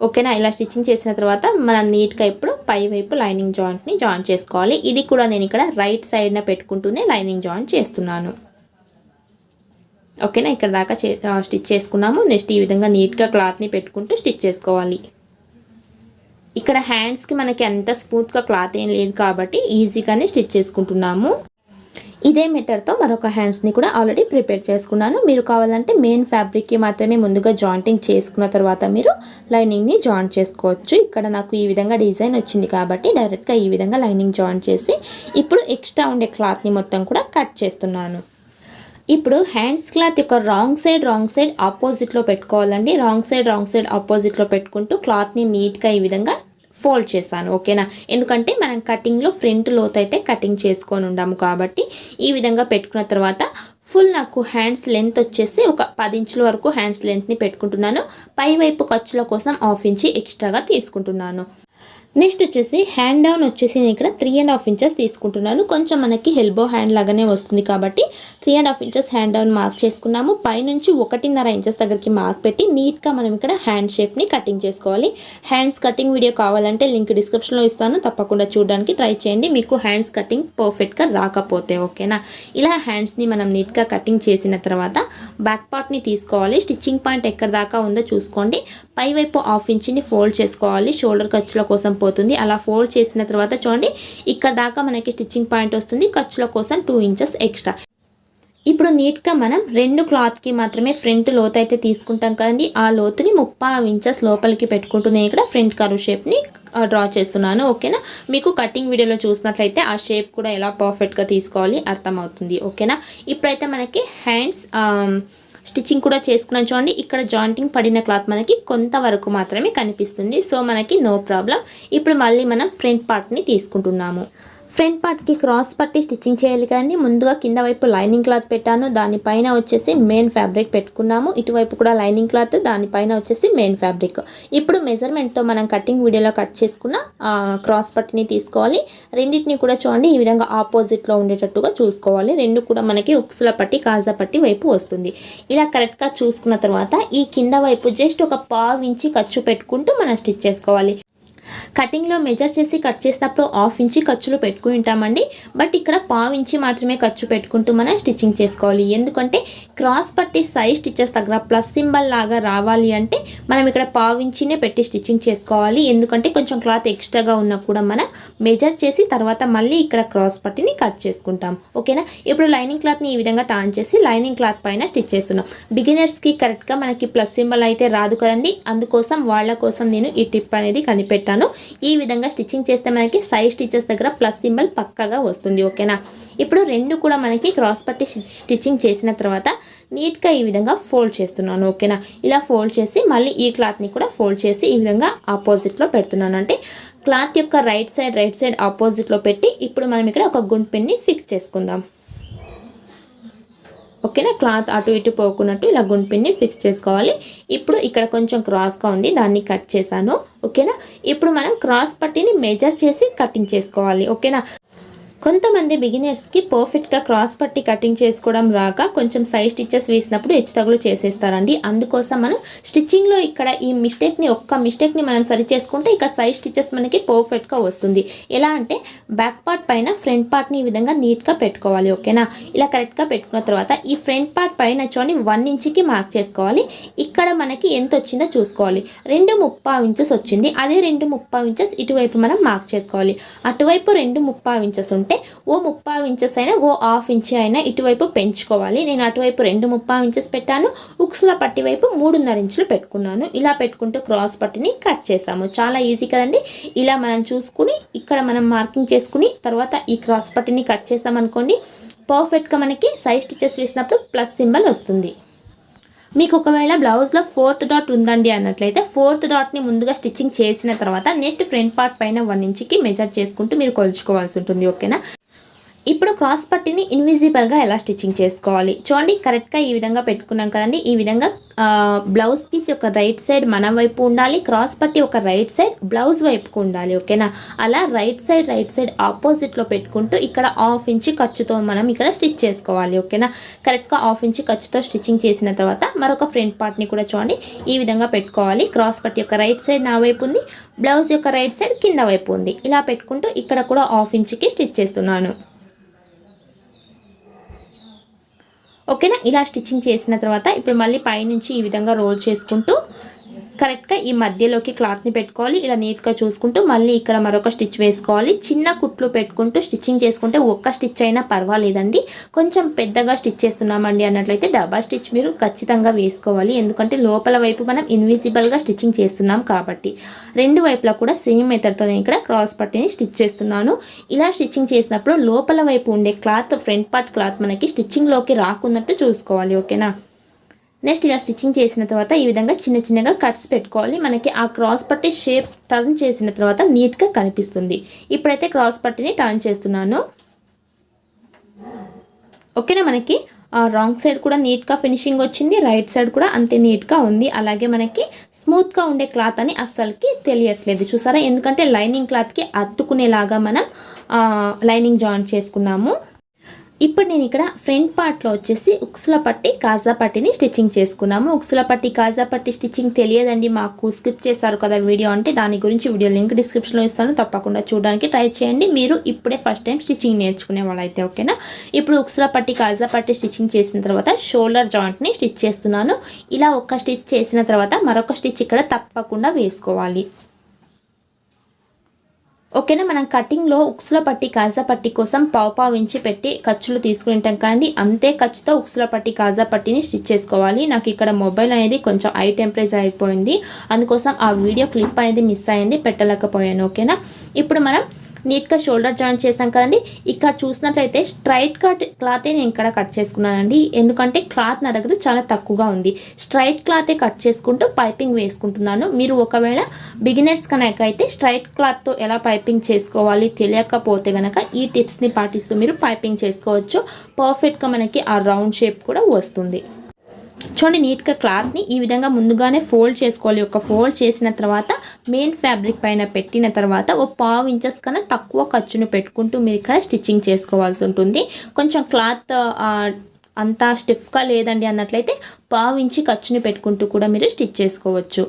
Speaker 1: ఓకేనా ఇలా స్టిచ్చింగ్ చేసిన తర్వాత మనం నీట్గా ఇప్పుడు పై వైపు లైనింగ్ జాయింట్ని జాయిన్ చేసుకోవాలి. ఇది కూడా నేను ఇక్కడ రైట్ సైడ్న పెట్టుకుంటూనే లైనింగ్ జాయిన్ చేస్తున్నాను. ఓకేనా? ఇక్కడ దాకా చే స్టిచ్ చేసుకున్నాము. నెక్స్ట్ ఈ విధంగా నీట్గా క్లాత్ని పెట్టుకుంటూ స్టిచ్ చేసుకోవాలి. ఇక్కడ హ్యాండ్స్కి మనకి అంత స్మూత్గా క్లాత్ ఏం లేదు కాబట్టి ఈజీగానే స్టిచ్ చేసుకుంటున్నాము. ఇదే మెథడ్తో మరొక హ్యాండ్స్ని కూడా ఆల్రెడీ ప్రిపేర్ చేసుకున్నాను. మీరు కావాలంటే మెయిన్ ఫ్యాబ్రిక్కి మాత్రమే ముందుగా జాయింటింగ్ చేసుకున్న తర్వాత మీరు లైనింగ్ని జాయింట్ చేసుకోవచ్చు. ఇక్కడ నాకు ఈ విధంగా డిజైన్ వచ్చింది కాబట్టి డైరెక్ట్గా ఈ విధంగా లైనింగ్ జాయింట్ చేసి ఇప్పుడు ఎక్స్ట్రా ఉండే క్లాత్ని మొత్తం కూడా కట్ చేస్తున్నాను. ఇప్పుడు హ్యాండ్స్ క్లాత్ యొక్క రాంగ్ సైడ్ రాంగ్ సైడ్ ఆపోజిట్లో పెట్టుకోవాలండి. రాంగ్ సైడ్ రాంగ్ సైడ్ ఆపోజిట్లో పెట్టుకుంటూ క్లాత్ని నీట్గా ఈ విధంగా ఫోల్డ్ చేశాను ఓకేనా? ఎందుకంటే మనం కటింగ్లో ఫ్రంట్ లోత్ అయితే కటింగ్ చేసుకొని ఉండాము కాబట్టి ఈ విధంగా పెట్టుకున్న తర్వాత ఫుల్ నాకు హ్యాండ్స్ లెంత్ వచ్చేసి ఒక పది ఇంచుల వరకు హ్యాండ్స్ లెంత్ని పెట్టుకుంటున్నాను. పై వైపు ఖర్చుల కోసం హాఫ్ ఇంచి ఎక్స్ట్రాగా తీసుకుంటున్నాను. నెక్స్ట్ వచ్చేసి హ్యాండ్ డౌన్ వచ్చేసి నేను ఇక్కడ త్రీ అండ్ హాఫ్ ఇంచెస్ తీసుకుంటున్నాను. కొంచెం మనకి హెల్బో హ్యాండ్ లాగానే వస్తుంది కాబట్టి three and half inches hand down mark చేసుకున్నాము. పైనుంచి ఒకటిన్నర ఇంచెస్ దగ్గరికి మార్క్ పెట్టి నీట్గా మనం ఇక్కడ హ్యాండ్ షేప్ని కటింగ్ చేసుకోవాలి. హ్యాండ్స్ కటింగ్ వీడియో కావాలంటే లింక్ డిస్క్రిప్షన్లో ఇస్తాను. తప్పకుండా చూడడానికి ట్రై చేయండి. మీకు హ్యాండ్స్ కటింగ్ పర్ఫెక్ట్గా రాకపోతే ఓకేనా? ఇలా హ్యాండ్స్ని మనం నీట్గా కటింగ్ చేసిన తర్వాత బ్యాక్ పార్ట్ని తీసుకోవాలి. స్టిచ్చింగ్ పాయింట్ ఎక్కడ దాకా ఉందో చూసుకోండి. పైవైపు హాఫ్ ఇంచ్ని ఫోల్డ్ చేసుకోవాలి. షోల్డర్ ఖర్చుల కోసం పోతుంది. అలా ఫోల్డ్ చేసిన తర్వాత చూడండి ఇక్కడ దాకా మనకి స్టిచ్చింగ్ పాయింట్ వస్తుంది. ఖర్చుల కోసం టూ ఇంచెస్ ఎక్స్ట్రా ఇప్పుడు నీట్గా మనం రెండు క్లాత్కి మాత్రమే ఫ్రంట్ లోతు అయితే తీసుకుంటాం కదండి. ఆ లోతుని ముప్పై ఇంచెస్ లోపలికి పెట్టుకుంటూ నేను ఇక్కడ ఫ్రంట్ కరువు షేప్ని డ్రా చేస్తున్నాను. ఓకేనా? మీకు కటింగ్ వీడియోలో చూసినట్లయితే ఆ షేప్ కూడా ఎలా పర్ఫెక్ట్గా తీసుకోవాలి అర్థమవుతుంది. ఓకేనా? ఇప్పుడైతే మనకి హ్యాండ్స్ స్టిచ్చింగ్ కూడా చేసుకున్నాం చూడండి. ఇక్కడ జాయింటింగ్ పడిన క్లాత్ మనకి కొంతవరకు మాత్రమే కనిపిస్తుంది. సో మనకి నో ప్రాబ్లం. ఇప్పుడు మళ్ళీ మనం ఫ్రంట్ పార్ట్ని తీసుకుంటున్నాము. ఫ్రంట్ పార్ట్కి క్రాస్ పట్టి స్టిచ్చింగ్ చేయాలి కానీ ముందుగా కింద వైపు లైనింగ్ క్లాత్ పెట్టాను. దానిపైన వచ్చేసి మెయిన్ ఫ్యాబ్రిక్ పెట్టుకున్నాము. ఇటువైపు కూడా లైనింగ్ క్లాత్ దానిపైన వచ్చేసి మెయిన్ ఫ్యాబ్రిక్. ఇప్పుడు మెజర్మెంట్తో మనం కటింగ్ వీడియోలో కట్ చేసుకున్న క్రాస్ పట్టిని తీసుకోవాలి. రెండింటిని కూడా చూడండి. ఈ విధంగా ఆపోజిట్లో ఉండేటట్టుగా చూసుకోవాలి. రెండు కూడా మనకి ఉక్సుల పట్టి కాజా పట్టి వైపు వస్తుంది. ఇలా కరెక్ట్గా చూసుకున్న తర్వాత ఈ కింద వైపు జస్ట్ ఒక పావు ఇంచి ఖర్చు పెట్టుకుంటూ మనం స్టిచ్ చేసుకోవాలి. కటింగ్లో మెజర్ చేసి కట్ చేసినప్పుడు హాఫ్ ఇంచి ఖర్చులు పెట్టుకుని ఉంటామండి. బట్ ఇక్కడ పావు ఇంచి మాత్రమే ఖర్చు పెట్టుకుంటూ మనం స్టిచ్చింగ్ చేసుకోవాలి. ఎందుకంటే క్రాస్ పట్టి సైజ్ స్టిచ్చెస్ దగ్గర ప్లస్ సింబల్ లాగా రావాలి అంటే మనం ఇక్కడ పావించినే పెట్టి స్టిచ్చింగ్ చేసుకోవాలి. ఎందుకంటే కొంచెం క్లాత్ ఎక్స్ట్రాగా ఉన్నా కూడా మనం మెజర్ చేసి తర్వాత మళ్ళీ ఇక్కడ క్రాస్ పట్టిని కట్ చేసుకుంటాం. ఓకేనా? ఇప్పుడు లైనింగ్ క్లాత్ని ఈ విధంగా టాన్ చేసి లైనింగ్ క్లాత్ పైన స్టిచ్ చేస్తున్నాం. బిగినర్స్కి కరెక్ట్గా మనకి ప్లస్ సింబల్ అయితే రాదు కదండి. అందుకోసం వాళ్ళ కోసం నేను ఈ టిప్ అనేది కనిపెట్టాను. ఈ విధంగా స్టిచ్చింగ్ చేస్తే మనకి సైడ్ స్టిచెస్ దగ్గర ప్లస్ సింబల్ పక్కగా వస్తుంది. ఓకేనా? ఇప్పుడు రెండు కూడా మనకి క్రాస్ పట్టి స్టిచ్చింగ్ చేసిన తర్వాత నీట్గా ఈ విధంగా ఫోల్డ్ చేస్తున్నాను ఓకేనా? ఇలా ఫోల్డ్ చేసి మళ్ళీ ఈ క్లాత్ని కూడా ఫోల్డ్ చేసి ఈ విధంగా ఆపోజిట్లో పెడుతున్నాను. అంటే క్లాత్ యొక్క రైట్ సైడ్ రైట్ సైడ్ ఆపోజిట్లో పెట్టి ఇప్పుడు మనం ఇక్కడ ఒక గుంట్ పిన్ని ఫిక్స్ చేసుకుందాం. ఓకేనా? క్లాత్ అటు ఇటు పోకున్నట్టు ఇలా గుండ్పిన్ని ఫిక్స్ చేసుకోవాలి. ఇప్పుడు ఇక్కడ కొంచెం క్రాస్గా ఉంది దాన్ని కట్ చేశాను. ఓకేనా? ఇప్పుడు మనం క్రాస్ పట్టిని మెజర్ చేసి కటింగ్ చేసుకోవాలి ఓకేనా? కొంతమంది బిగినర్స్కి పర్ఫెక్ట్గా క్రాస్ పట్టి కటింగ్ చేసుకోవడం రాక కొంచెం సైడ్ స్టిచ్చెస్ వేసినప్పుడు హెచ్చు తగులు చేసేస్తారండి. అందుకోసం మనం స్టిచ్చింగ్లో ఇక్కడ ఈ మిస్టేక్ని ఒక్క మిస్టేక్ని మనం సరి చేసుకుంటే ఇక సైడ్ స్టిచ్చెస్ మనకి పర్ఫెక్ట్గా వస్తుంది. ఎలా అంటే బ్యాక్ పార్ట్ పైన ఫ్రంట్ పార్ట్ని ఈ విధంగా నీట్గా పెట్టుకోవాలి ఓకేనా? ఇలా కరెక్ట్గా పెట్టుకున్న తర్వాత ఈ ఫ్రంట్ పార్ట్ పైన చూడండి వన్ ఇంచ్కి మార్క్ చేసుకోవాలి. ఇక్కడ మనకి ఎంత వచ్చిందో చూసుకోవాలి. రెండు ముప్పావు ఇంచెస్ వచ్చింది. అదే రెండు ముప్పావు ఇంచెస్ ఇటువైపు మనం మార్క్ చేసుకోవాలి. అటువైపు రెండు ముప్పావు ఇంచెస్ అంటే ఓ ముప్పావు ఇంచెస్ అయినా ఓ హాఫ్ ఇంచ్ అయినా ఇటువైపు పెంచుకోవాలి. నేను అటువైపు రెండు ముప్పావు ఇంచెస్ పెట్టాను. ఉక్స్ల పట్టి వైపు మూడున్నర ఇంచులు పెట్టుకున్నాను. ఇలా పెట్టుకుంటూ క్రాస్ పట్టిని కట్ చేసాము చాలా ఈజీ కదండి. ఇలా మనం చూసుకుని ఇక్కడ మనం మార్కింగ్ చేసుకుని తర్వాత ఈ క్రాస్ పట్టిని కట్ చేసామనుకోండి పర్ఫెక్ట్గా మనకి సైజ్ స్టిచెస్ వేసినప్పుడు ప్లస్ సింబల్ వస్తుంది. మీకు ఒకవేళ బ్లౌజ్లో ఫోర్త్ డాట్ ఉందండి అన్నట్లయితే ఫోర్త్ డాట్ని ముందుగా స్టిచ్చింగ్ చేసిన తర్వాత నెక్స్ట్ ఫ్రంట్ పార్ట్ పైన వన్ ఇంచ్కి మెజర్ చేసుకుంటూ మీరు కొలుచుకోవాల్సి ఉంటుంది ఓకేనా? ఇప్పుడు క్రాస్ పట్టిని ఇన్విజిబుల్గా ఎలా స్టిచ్చింగ్ చేసుకోవాలి? చూడండి కరెక్ట్గా ఈ విధంగా పెట్టుకున్నాం కదండి. ఈ విధంగా బ్లౌజ్ పీస్ యొక్క రైట్ సైడ్ మన వైపు ఉండాలి క్రాస్ పట్టి ఒక రైట్ సైడ్ బ్లౌజ్ వైపుకు ఉండాలి ఓకేనా? అలా రైట్ సైడ్ రైట్ సైడ్ ఆపోజిట్లో పెట్టుకుంటూ ఇక్కడ హాఫ్ ఇంచ్ ఖర్చుతో మనం ఇక్కడ స్టిచ్ చేసుకోవాలి ఓకేనా? కరెక్ట్గా హాఫ్ ఇంచ్ ఖర్చుతో స్టిచ్చింగ్ చేసిన తర్వాత మరొక ఫ్రంట్ పార్ట్ని కూడా చూడండి. ఈ విధంగా పెట్టుకోవాలి. క్రాస్ పట్టి యొక్క రైట్ సైడ్ నా వైపు ఉంది బ్లౌజ్ యొక్క రైట్ సైడ్ కింద వైపు ఉంది. ఇలా పెట్టుకుంటూ ఇక్కడ కూడా హాఫ్ ఇంచ్కి స్టిచ్ చేస్తున్నాను. ఓకేనా? ఇలా స్టిచ్చింగ్ చేసిన తర్వాత ఇప్పుడు మళ్ళీ పైనుంచి ఈ విధంగా రోల్ చేసుకుంటూ కరెక్ట్గా ఈ మధ్యలోకి క్లాత్ని పెట్టుకోవాలి. ఇలా నీట్గా చూసుకుంటూ మళ్ళీ ఇక్కడ మరొక స్టిచ్ వేసుకోవాలి. చిన్న కుట్లు పెట్టుకుంటూ స్టిచ్చింగ్ చేసుకుంటే ఒక్క స్టిచ్ అయినా పర్వాలేదండి. కొంచెం పెద్దగా స్టిచ్ చేస్తున్నామండి అన్నట్లయితే డబల్ స్టిచ్ మీరు ఖచ్చితంగా వేసుకోవాలి. ఎందుకంటే లోపల వైపు మనం ఇన్విజిబుల్గా స్టిచ్చింగ్ చేస్తున్నాం కాబట్టి. రెండు వైపులా కూడా సేమ్ మెథడ్తో నేను ఇక్కడ క్రాస్ పట్టిని స్టిచ్ చేస్తున్నాను. ఇలా స్టిచ్చింగ్ చేసినప్పుడు లోపల వైపు ఉండే క్లాత్ ఫ్రంట్ పార్ట్ క్లాత్ మనకి స్టిచ్చింగ్లోకి రాకున్నట్టు చూసుకోవాలి. ఓకేనా? నెక్స్ట్ ఇలా స్టిచ్చింగ్ చేసిన తర్వాత ఈ విధంగా చిన్న చిన్నగా కట్స్ పెట్టుకోవాలి. మనకి ఆ క్రాస్ పట్టి షేప్ టర్న్ చేసిన తర్వాత నీట్గా కనిపిస్తుంది. ఇప్పుడైతే క్రాస్ పట్టిని టర్న్ చేస్తున్నాను. ఓకేనా మనకి? రాంగ్ సైడ్ కూడా నీట్గా ఫినిషింగ్ వచ్చింది. రైట్ సైడ్ కూడా అంతే నీట్గా ఉంది. అలాగే మనకి స్మూత్గా ఉండే క్లాత్ అని అస్సలకి తెలియట్లేదు. చూసారా? ఎందుకంటే లైనింగ్ క్లాత్కి అత్తుకునేలాగా మనం లైనింగ్ జాయిన్ చేసుకున్నాము. ఇప్పుడు నేను ఇక్కడ ఫ్రంట్ పార్ట్లో వచ్చేసి ఉక్సుల పట్టి కాజా పట్టిని స్టిచ్చింగ్ చేసుకున్నాము. ఉక్సుల పట్టి కాజా పట్టి స్టిచ్చింగ్ తెలియదండి. మాకు స్కిప్ చేశారు కదా వీడియో అంటే దాని గురించి వీడియో లింక్ డిస్క్రిప్షన్లో ఇస్తాను. తప్పకుండా చూడడానికి ట్రై చేయండి. మీరు ఇప్పుడే ఫస్ట్ టైం స్టిచ్చింగ్ నేర్చుకునే వాళ్ళైతే ఓకేనా? ఇప్పుడు ఉక్సుల పట్టి కాజా పట్టి స్టిచ్చింగ్ చేసిన తర్వాత షోల్డర్ జాయింట్ని స్టిచ్ చేస్తున్నాను. ఇలా ఒక స్టిచ్ చేసిన తర్వాత మరొక స్టిచ్ ఇక్కడ తప్పకుండా వేసుకోవాలి. ఓకేనా? మనం కటింగ్లో ఉక్సుల పట్టి కాజా పట్టి కోసం పావు పావు ఇంచి పెట్టి ఖర్చులు తీసుకుంటాం కానీ అంతే ఖర్చుతో ఉక్సుల పట్టి కాజా పట్టిని స్టిచ్ చేసుకోవాలి. నాకు ఇక్కడ మొబైల్ అనేది కొంచెం హై టెంపరేచర్ అయిపోయింది. అందుకోసం ఆ వీడియో క్లిప్ అనేది మిస్ అయింది పెట్టలేకపోయాను. ఓకేనా? ఇప్పుడు మనం నీట్గా షోల్డర్ జాయిన్ చేశాం కదండి. ఇక్కడ చూసినట్లయితే స్ట్రైట్ కట్ క్లాతే నేను ఇక్కడ కట్ చేసుకున్నానండి. ఎందుకంటే క్లాత్ నా దగ్గర చాలా తక్కువగా ఉంది. స్ట్రైట్ క్లాతే కట్ చేసుకుంటూ పైపింగ్ వేసుకుంటున్నాను. మీరు ఒకవేళ బిగినర్స్ కనుక అయితే స్ట్రైట్ క్లాత్తో ఎలా పైపింగ్ చేసుకోవాలి తెలియకపోతే కనుక ఈ టిప్స్ని పాటిస్తూ మీరు పైపింగ్ చేసుకోవచ్చు. పర్ఫెక్ట్గా మనకి ఆ రౌండ్ షేప్ కూడా వస్తుంది. చూడండి నీట్గా క్లాత్ని ఈ విధంగా ముందుగానే ఫోల్డ్ చేసుకోవాలి. ఒక ఫోల్డ్ చేసిన తర్వాత మెయిన్ ఫ్యాబ్రిక్ పైన పెట్టిన తర్వాత ఓ పావు ఇంచెస్ కన్నా తక్కువ ఖర్చును పెట్టుకుంటూ మీరు ఇక్కడ స్టిచ్చింగ్ చేసుకోవాల్సి ఉంటుంది. కొంచెం క్లాత్ అంతా స్టిఫ్గా లేదండి అన్నట్లయితే పావు ఇంచి ఖర్చుని పెట్టుకుంటూ కూడా మీరు స్టిచ్ చేసుకోవచ్చు.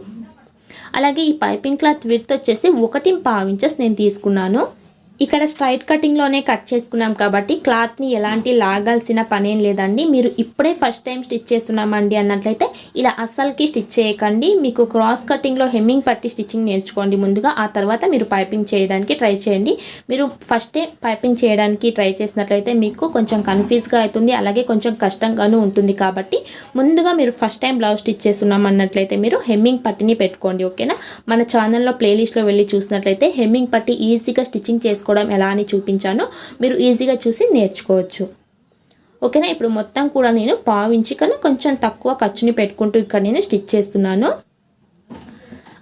Speaker 1: అలాగే ఈ పైపింగ్ క్లాత్ విత్ వచ్చేసి ఒకటి పావు ఇంచెస్ నేను తీసుకున్నాను. ఇక్కడ స్ట్రైట్ కటింగ్లోనే కట్ చేసుకున్నాం కాబట్టి క్లాత్ని ఎలాంటి లాగాల్సిన పనేం లేదండి. మీరు ఇప్పుడే ఫస్ట్ టైం స్టిచ్ చేస్తున్నామండి అన్నట్లయితే ఇలా అస్సలకి స్టిచ్ చేయకండి. మీకు క్రాస్ కటింగ్లో హెమ్మింగ్ పట్టి స్టిచ్చింగ్ నేర్చుకోండి ముందుగా. ఆ తర్వాత మీరు పైపింగ్ చేయడానికి ట్రై చేయండి. మీరు ఫస్టే పైపింగ్ చేయడానికి ట్రై చేసినట్లయితే మీకు కొంచెం కన్ఫ్యూజ్గా అవుతుంది. అలాగే కొంచెం కష్టంగాను ఉంటుంది కాబట్టి ముందుగా మీరు ఫస్ట్ టైం బ్లౌజ్ స్టిచ్ చేస్తున్నాం అన్నట్లయితే మీరు హెమ్మింగ్ పట్టిని పెట్టుకోండి ఓకేనా? మన ఛానల్లో ప్లేలిస్ట్లో వెళ్ళి చూసినట్లయితే హెమ్మింగ్ పట్టి ఈజీగా స్టిచ్చింగ్ చేసుకోండి. చేసుకోవడం ఎలా అని చూపించాను మీరు ఈజీగా చూసి నేర్చుకోవచ్చు. ఓకేనా? ఇప్పుడు మొత్తం కూడా నేను పావించి కన్నా కొంచెం తక్కువ ఖర్చుని పెట్టుకుంటూ ఇక్కడ నేను స్టిచ్ చేస్తున్నాను.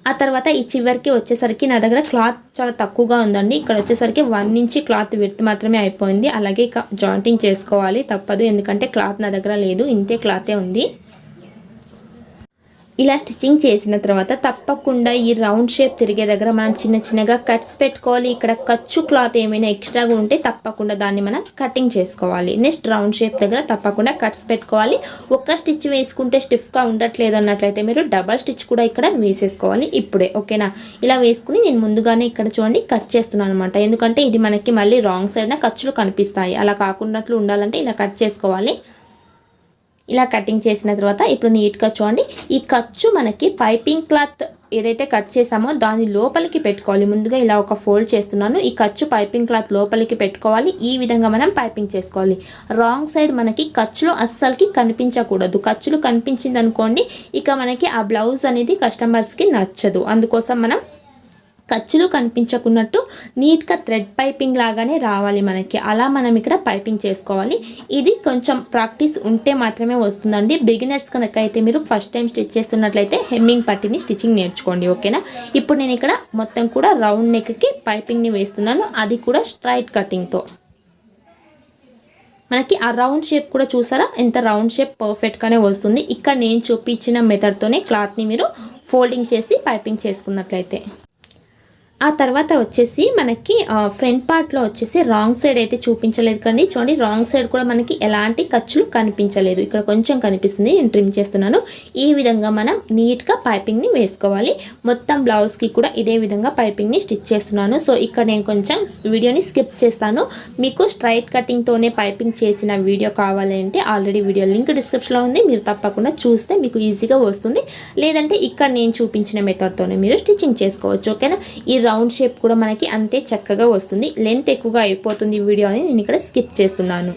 Speaker 1: ఆ తర్వాత ఈ చివరికి వచ్చేసరికి నా దగ్గర క్లాత్ చాలా తక్కువగా ఉందండి. ఇక్కడ వచ్చేసరికి వన్ ఇంచి క్లాత్ విర్త్ మాత్రమే అయిపోయింది. అలాగే జాయింటింగ్ చేసుకోవాలి తప్పదు. ఎందుకంటే క్లాత్ నా దగ్గర లేదు. ఇంతే క్లాతే ఉంది. ఇలా స్టిచ్చింగ్ చేసిన తర్వాత తప్పకుండా ఈ రౌండ్ షేప్ తిరిగే దగ్గర మనం చిన్న చిన్నగా కట్స్ పెట్టుకోవాలి. ఇక్కడ ఖర్చు క్లాత్ ఏమైనా ఎక్స్ట్రాగా ఉంటే తప్పకుండా దాన్ని మనం కటింగ్ చేసుకోవాలి. నెక్స్ట్ రౌండ్ షేప్ దగ్గర తప్పకుండా కట్స్ పెట్టుకోవాలి. ఒక్క స్టిచ్ వేసుకుంటే స్టిఫ్గా ఉండట్లేదు అన్నట్లయితే మీరు డబల్ స్టిచ్ కూడా ఇక్కడ వేసేసుకోవాలి. ఇప్పుడే ఓకేనా? ఇలా వేసుకుని నేను ముందుగానే ఇక్కడ చూడండి కట్ చేస్తున్నాను అనమాట ఎందుకంటే ఇది మనకి మళ్ళీ రాంగ్ సైడ్న ఖర్చులు కనిపిస్తాయి. అలా కాకున్నట్లు ఉండాలంటే ఇలా కట్ చేసుకోవాలి. ఇలా కటింగ్ చేసిన తర్వాత ఇప్పుడు నీట్గా చూడండి. ఈ ఖర్చు మనకి పైపింగ్ క్లాత్ ఏదైతే కట్ చేసామో దాని లోపలికి పెట్టుకోవాలి. ముందుగా ఇలా ఒక ఫోల్డ్ చేస్తున్నాను. ఈ ఖర్చు పైపింగ్ క్లాత్ లోపలికి పెట్టుకోవాలి. ఈ విధంగా మనం పైపింగ్ చేసుకోవాలి. రాంగ్ సైడ్ మనకి ఖర్చులు అస్సలకి కనిపించకూడదు. ఖర్చులు కనిపించింది అనుకోండి ఇక మనకి ఆ బ్లౌజ్ అనేది కస్టమర్స్కి నచ్చదు. అందుకోసం మనం ఖర్చులు కనిపించకున్నట్టు నీట్గా థ్రెడ్ పైపింగ్ లాగానే రావాలి మనకి. అలా మనం ఇక్కడ పైపింగ్ చేసుకోవాలి. ఇది కొంచెం ప్రాక్టీస్ ఉంటే మాత్రమే వస్తుందండి. బిగినర్స్ కనుక అయితే మీరు ఫస్ట్ టైం స్టిచ్ చేస్తున్నట్లయితే హెమ్మింగ్ పట్టిని స్టిచ్చింగ్ నేర్చుకోండి ఓకేనా? ఇప్పుడు నేను ఇక్కడ మొత్తం కూడా రౌండ్ నెక్కి పైపింగ్ని వేస్తున్నాను. అది కూడా స్ట్రైట్ కటింగ్తో. మనకి ఆ రౌండ్ షేప్ కూడా చూసారా? ఎంత రౌండ్ షేప్ పర్ఫెక్ట్గానే వస్తుంది. ఇక్కడ నేను చూపించిన మెథడ్తోనే క్లాత్ని మీరు ఫోల్డింగ్ చేసి పైపింగ్ చేసుకున్నట్లయితే. ఆ తర్వాత వచ్చేసి మనకి ఫ్రంట్ పార్ట్లో వచ్చేసి రాంగ్ సైడ్ అయితే చూపించలేదు కానీ చూడండి రాంగ్ సైడ్ కూడా మనకి ఎలాంటి ఖర్చులు కనిపించలేదు. ఇక్కడ కొంచెం కనిపిస్తుంది నేను ట్రిమ్ చేస్తున్నాను. ఈ విధంగా మనం నీట్గా పైపింగ్ని వేసుకోవాలి. మొత్తం బ్లౌజ్కి కూడా ఇదే విధంగా పైపింగ్ని స్టిచ్ చేస్తున్నాను. సో ఇక్కడ నేను కొంచెం వీడియోని స్కిప్ చేస్తాను. మీకు స్ట్రైట్ కటింగ్తోనే పైపింగ్ చేసిన వీడియో కావాలంటే ఆల్రెడీ వీడియో లింక్ డిస్క్రిప్షన్లో ఉంది. మీరు తప్పకుండా చూస్తే మీకు ఈజీగా వస్తుంది. లేదంటే ఇక్కడ నేను చూపించిన మెథడ్తోనే మీరు స్టిచ్చింగ్ చేసుకోవచ్చు. ఓకేనా? ఈ రౌండ్ షేప్ కూడా మనకి అంతే చక్కగా వస్తుంది. లెంత్ ఎక్కువగా అయిపోతుంది వీడియో అని నేను ఇక్కడ స్కిప్ చేస్తున్నాను.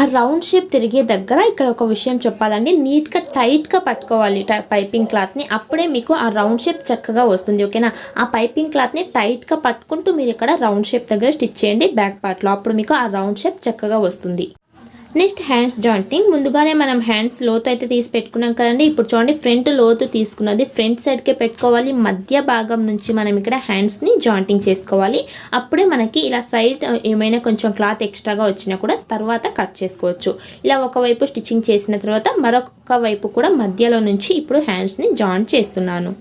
Speaker 1: ఆ రౌండ్ షేప్ తిరిగే దగ్గర ఇక్కడ ఒక విషయం చెప్పాలండి. నీట్గా టైట్గా పట్టుకోవాలి పైపింగ్ క్లాత్ని. అప్పుడే మీకు ఆ రౌండ్ షేప్ చక్కగా వస్తుంది ఓకేనా? ఆ పైపింగ్ క్లాత్ని టైట్గా పట్టుకుంటూ మీరు ఇక్కడ రౌండ్ షేప్ దగ్గర స్టిచ్ చేయండి బ్యాక్ పార్ట్లో. అప్పుడు మీకు ఆ రౌండ్ షేప్ చక్కగా వస్తుంది. Next hands jointing. ముందుగానే మనం హ్యాండ్స్ లోతు అయితే తీసి పెట్టుకున్నాం కదండి. ఇప్పుడు చూడండి ఫ్రంట్ లోతు తీసుకున్నది. ఫ్రంట్ సైడ్కే పెట్టుకోవాలి. మధ్య భాగం నుంచి మనం ఇక్కడ హ్యాండ్స్ని జాయింటింగ్ చేసుకోవాలి. అప్పుడే మనకి ఇలా సైడ్ ఏమైనా కొంచెం క్లాత్ ఎక్స్ట్రాగా వచ్చినా కూడా తర్వాత కట్ చేసుకోవచ్చు. ఇలా ఒకవైపు స్టిచ్చింగ్ చేసిన తర్వాత మరొక వైపు కూడా మధ్యలో నుంచి ఇప్పుడు హ్యాండ్స్ని జాయిన్ చేస్తున్నాను.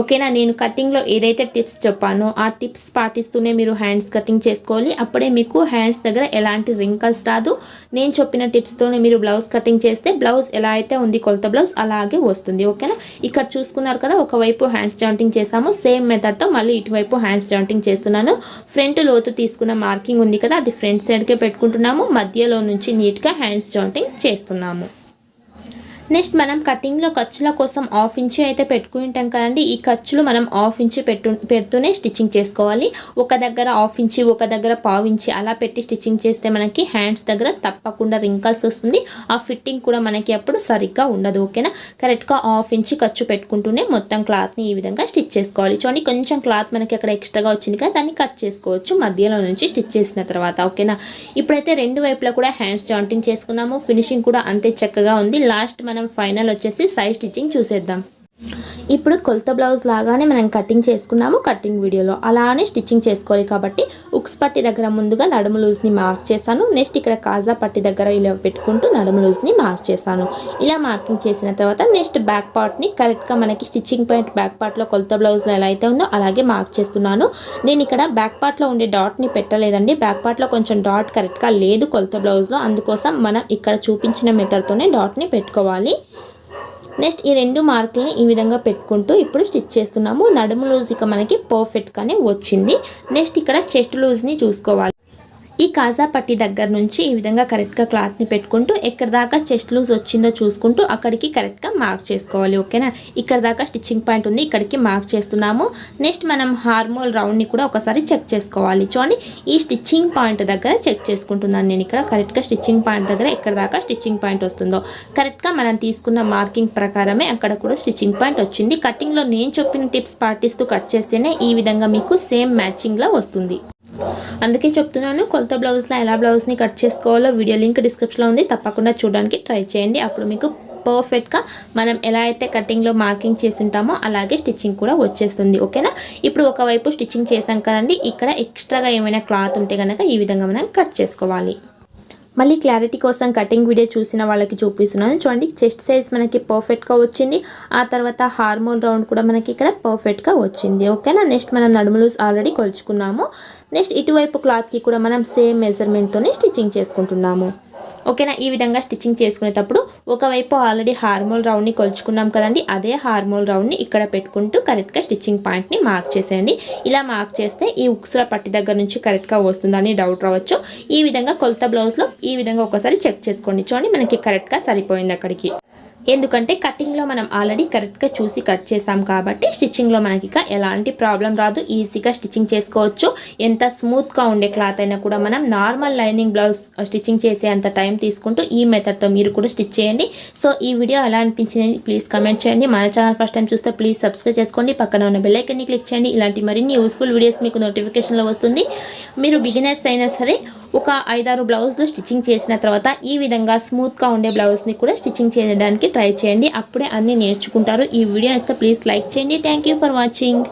Speaker 1: ఓకేనా నేను కటింగ్లో ఏదైతే టిప్స్ చెప్పానో ఆ టిప్స్ పాటిస్తూనే మీరు హ్యాండ్స్ కటింగ్ చేసుకోవాలి. అప్పుడే మీకు హ్యాండ్స్ దగ్గర ఎలాంటి రింకల్స్ రాదు. నేను చెప్పిన టిప్స్తోనే మీరు బ్లౌజ్ కటింగ్ చేస్తే బ్లౌజ్ ఎలా అయితే ఉంది కొలత బ్లౌజ్ అలాగే వస్తుంది. ఓకేనా ఇక్కడ చూసుకున్నారు కదా ఒకవైపు హ్యాండ్స్ జాయింటింగ్ చేసాము సేమ్ మెథడ్తో మళ్ళీ ఇటువైపు హ్యాండ్స్ జాయింటింగ్ చేస్తున్నాను. ఫ్రంట్ లోతు తీసుకున్న మార్కింగ్ ఉంది కదా అది ఫ్రంట్ సైడ్కే పెట్టుకుంటున్నాము. మధ్యలో నుంచి నీట్గా హ్యాండ్స్ జాయింటింగ్ చేస్తున్నాము. నెక్స్ట్ మనం కటింగ్లో ఖర్చుల కోసం హాఫ్ ఇంచి అయితే పెట్టుకుంటాం కదండి. ఈ ఖర్చులు మనం హాఫ్ ఇంచి పెట్టు పెడుతూనే స్టిచ్చింగ్ చేసుకోవాలి. ఒక దగ్గర హాఫ్ ఇంచి ఒక దగ్గర పావు ఇంచి అలా పెట్టి స్టిచ్చింగ్ చేస్తే మనకి హ్యాండ్స్ దగ్గర తప్పకుండా రింకల్స్ వస్తుంది. ఆ ఫిట్టింగ్ కూడా మనకి అప్పుడు సరిగ్గా ఉండదు ఓకేనా కరెక్ట్గా హాఫ్ ఇంచి ఖర్చు పెట్టుకుంటూనే మొత్తం క్లాత్ని ఈ విధంగా స్టిచ్ చేసుకోవాలి. చూడండి కొంచెం క్లాత్ మనకి అక్కడ ఎక్స్ట్రాగా వచ్చింది కదా దాన్ని కట్ చేసుకోవచ్చు. మధ్యలో నుంచి స్టిచ్ చేసిన తర్వాత ఓకేనా ఇప్పుడైతే రెండు వైపులా కూడా హ్యాండ్స్ జాయింటింగ్ చేసుకున్నాము. ఫినిషింగ్ కూడా అంతే చక్కగా ఉంది. లాస్ట్ మనం ఫైనల్ వచ్చేసి సైడ్ స్టిచ్చింగ్ చూసేద్దాం. ఇప్పుడు కొలత బ్లౌజ్ లాగానే మనం కటింగ్ చేసుకున్నాము కటింగ్ వీడియోలో అలానే స్టిచ్చింగ్ చేసుకోవాలి కాబట్టి ఉక్స్ పట్టి దగ్గర ముందుగా నడుము లూజ్ని మార్క్ చేశాను. నెక్స్ట్ ఇక్కడ కాజా పట్టి దగ్గర ఇలా పెట్టుకుంటూ నడుము లూజ్ని మార్క్ చేశాను. ఇలా మార్కింగ్ చేసిన తర్వాత నెక్స్ట్ బ్యాక్ పార్ట్ని కరెక్ట్గా మనకి స్టిచ్చింగ్ పాయింట్ బ్యాక్ పార్ట్లో కొలత బ్లౌజ్లో ఎలా అయితే ఉందో అలాగే మార్క్ చేస్తున్నాను. నేను ఇక్కడ బ్యాక్ పార్ట్లో ఉండే డాట్ని పెట్టలేదండి. బ్యాక్ పార్ట్లో కొంచెం డాట్ కరెక్ట్గా లేదు కొలత బ్లౌజ్లో. అందుకోసం మనం ఇక్కడ చూపించిన మెథడ్తోనే డాట్ని పెట్టుకోవాలి. నెక్స్ట్ ఈ రెండు మార్కుల్ని ఈ విధంగా పెట్టుకుంటూ ఇప్పుడు స్టిచ్ చేస్తున్నాము. నడుము లూజ్ ఇక మనకి పర్ఫెక్ట్గానే వచ్చింది. నెక్స్ట్ ఇక్కడ చెస్ట్ లూజ్ని చూసుకోవాలి. ఈ కాజా పట్టి దగ్గర నుంచి ఈ విధంగా కరెక్ట్గా క్లాత్ని పెట్టుకుంటూ ఎక్కడ దాకా చెస్ట్ లూజ్ వచ్చిందో చూసుకుంటూ అక్కడికి కరెక్ట్గా మార్క్ చేసుకోవాలి ఓకేనా? ఇక్కడ దాకా స్టిచ్చింగ్ పాయింట్ ఉంది ఇక్కడికి మార్క్ చేస్తున్నాము. నెక్స్ట్ మనం హార్మోల్ రౌండ్ని కూడా ఒకసారి చెక్ చేసుకోవాలి. చూడండి ఈ స్టిచ్చింగ్ పాయింట్ దగ్గర చెక్ చేసుకుంటున్నాను నేను ఇక్కడ. కరెక్ట్గా స్టిచ్చింగ్ పాయింట్ దగ్గర ఎక్కడ దాకా స్టిచ్చింగ్ పాయింట్ వస్తుందో. కరెక్ట్గా మనం తీసుకున్న మార్కింగ్ ప్రకారమే అక్కడ కూడా స్టిచ్చింగ్ పాయింట్ వచ్చింది. కటింగ్లో నేను చెప్పిన టిప్స్ పాటిస్తూ కట్ చేస్తేనే ఈ విధంగా మీకు సేమ్ మ్యాచింగ్లో వస్తుంది. అందుకే చెప్తున్నాను కొలత బ్లౌజ్లో ఎలా బ్లౌజ్ని కట్ చేసుకోవాలో వీడియో లింక్ డిస్క్రిప్షన్లో ఉంది. తప్పకుండా చూడడానికి ట్రై చేయండి. అప్పుడు మీకు పర్ఫెక్ట్గా మనం ఎలా అయితే కటింగ్లో మార్కింగ్ చేసి ఉంటామో అలాగే స్టిచ్చింగ్ కూడా వచ్చేస్తుంది. ఓకేనా? ఇప్పుడు ఒకవైపు స్టిచ్చింగ్ చేసాం కదండి ఇక్కడ ఎక్స్ట్రాగా ఏమైనా క్లాత్ ఉంటే కనుక ఈ విధంగా మనం కట్ చేసుకోవాలి. మళ్ళీ క్లారిటీ కోసం కటింగ్ వీడియో చూసిన వాళ్ళకి చూపిస్తున్నాను. చూడండి చెస్ట్ సైజ్ మనకి పర్ఫెక్ట్గా వచ్చింది. ఆ తర్వాత హార్మోన్ రౌండ్ కూడా మనకి ఇక్కడ పర్ఫెక్ట్గా వచ్చింది. ఓకేనా నెక్స్ట్ మనం నడుము లూజ్ ఆల్రెడీ కొలుచుకున్నాము. నెక్స్ట్ ఇటువైపు క్లాత్కి కూడా మనం సేమ్ మెజర్మెంట్తోనే స్టిచ్చింగ్ చేసుకుంటున్నాము. ఓకేనా? ఈ విధంగా స్టిచ్చింగ్ చేసుకునేటప్పుడు ఒకవైపు ఆల్రెడీ హార్మోల్ రౌండ్ని కొలుచుకున్నాం కదండి అదే హార్మోల్ రౌండ్ని ఇక్కడ పెట్టుకుంటూ కరెక్ట్గా స్టిచ్చింగ్ పాయింట్ని మార్క్ చేసేయండి. ఇలా మార్క్ చేస్తే ఈ ఉక్సుల పట్టి దగ్గర నుంచి కరెక్ట్గా వస్తుందని డౌట్ రావచ్చు. ఈ విధంగా కొలత బ్లౌజ్లో ఈ విధంగా ఒకసారి చెక్ చేసుకోండి. చూడండి మనకి కరెక్ట్గా సరిపోయింది అక్కడికి. ఎందుకంటే కటింగ్లో మనం ఆల్రెడీ కరెక్ట్గా చూసి కట్ చేసాం కాబట్టి స్టిచ్చింగ్లో మనకి ఇక ఎలాంటి ప్రాబ్లం రాదు. ఈజీగా స్టిచ్చింగ్ చేసుకోవచ్చు. ఎంత స్మూత్గా ఉండే క్లాత్ అయినా కూడా మనం నార్మల్ లైనింగ్ బ్లౌజ్ స్టిచ్చింగ్ చేసే అంత టైం తీసుకుంటూ ఈ మెథడ్తో మీరు కూడా స్టిచ్ చేయండి. సో ఈ వీడియో ఎలా అనిపించింది ప్లీజ్ కమెంట్ చేయండి. మన ఛానల్ ఫస్ట్ టైం చూస్తే ప్లీజ్ సబ్స్క్రైబ్ చేసుకోండి. పక్కన ఉన్న బెల్లైకన్ని క్లిక్ చేయండి. ఇలాంటి మరిన్ని యూస్ఫుల్ వీడియోస్ మీకు నోటిఫికేషన్లో వస్తుంది. మీరు బిగినర్స్ అయినా సరే ఒక ఐదారు బ్లౌజ్లు స్టిచ్చింగ్ చేసిన తర్వాత ఈ విధంగా స్మూత్గా ఉండే బ్లౌజ్ని కూడా స్టిచ్చింగ్ చేయడానికి ట్రై చేయండి. అప్పుడే అన్నీ నేర్చుకుంటారు. ఈ వీడియో ఇస్తే ప్లీజ్ లైక్ చేయండి. Thank for watching